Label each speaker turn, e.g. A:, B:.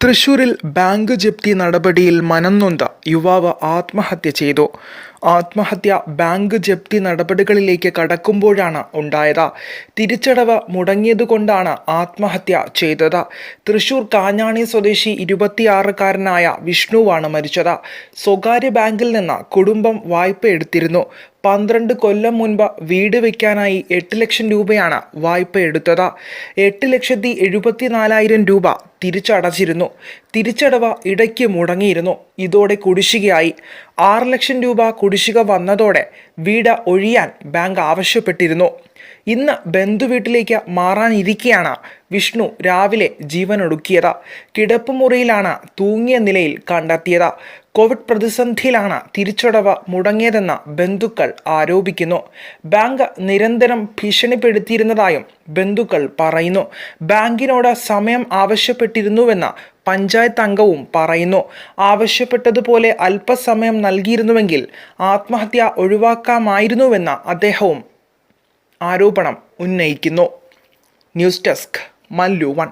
A: തൃശൂരിൽ ബാങ്ക് ജപ്തി നടപടിയിൽ മനംനൊന്ത. യുവാവ് ആത്മഹത്യ ചെയ്തു. ആത്മഹത്യ ബാങ്ക് ജപ്തി നടപടികളിലേക്ക് കടക്കുമ്പോഴാണ് ഉണ്ടായത്. തിരിച്ചടവ് മുടങ്ങിയതുകൊണ്ടാണ് ആത്മഹത്യ ചെയ്തത്. തൃശൂർ കാഞ്ഞാണി സ്വദേശി ഇരുപത്തിയാറുകാരനായ വിഷ്ണുവാണ് മരിച്ചത്. സ്വകാര്യ ബാങ്കിൽ നിന്ന് കുടുംബം വായ്പ എടുത്തിരുന്നു. പന്ത്രണ്ട് കൊല്ലം മുൻപ് വീട് വയ്ക്കാനായി എട്ട് ലക്ഷം രൂപയാണ് വായ്പ എടുത്തത്. എട്ട് ലക്ഷത്തി എഴുപത്തി നാലായിരം രൂപ തിരിച്ചടച്ചിരുന്നു. തിരിച്ചടവ് ഇടയ്ക്ക് മുടങ്ങിയിരുന്നു. ഇതോടെ കുടിശ്ശികയായി. ആറ് ലക്ഷം രൂപ കുടിശ്ശിക വന്നതോടെ വീട് ഒഴിയാൻ ബാങ്ക് ആവശ്യപ്പെട്ടിരുന്നു. ഇന്ന് ബന്ധുവീട്ടിലേക്ക് മാറാനിരിക്കെയാണ് വിഷ്ണു രാവിലെ ജീവനൊടുക്കിയത്. കിടപ്പുമുറിയിലാണ് തൂങ്ങിയ നിലയിൽ കണ്ടെത്തിയത്. കോവിഡ് പ്രതിസന്ധിയിലാണ് തിരിച്ചടവ് മുടങ്ങിയതെന്ന് ബന്ധുക്കൾ ആരോപിക്കുന്നു. ബാങ്ക് നിരന്തരം ഭീഷണിപ്പെടുത്തിയിരുന്നതായും ബന്ധുക്കൾ പറയുന്നു. ബാങ്കിനോട് സമയം ആവശ്യപ്പെട്ടിരുന്നുവെന്ന് പഞ്ചായത്ത് അംഗവും പറയുന്നു. ആവശ്യപ്പെട്ടതുപോലെ അല്പസമയം നൽകിയിരുന്നുവെങ്കിൽ ആത്മഹത്യ ഒഴിവാക്കാമായിരുന്നുവെന്ന് അദ്ദേഹവും ആരോപണം ഉന്നയിക്കുന്നു. News desk Mallu one.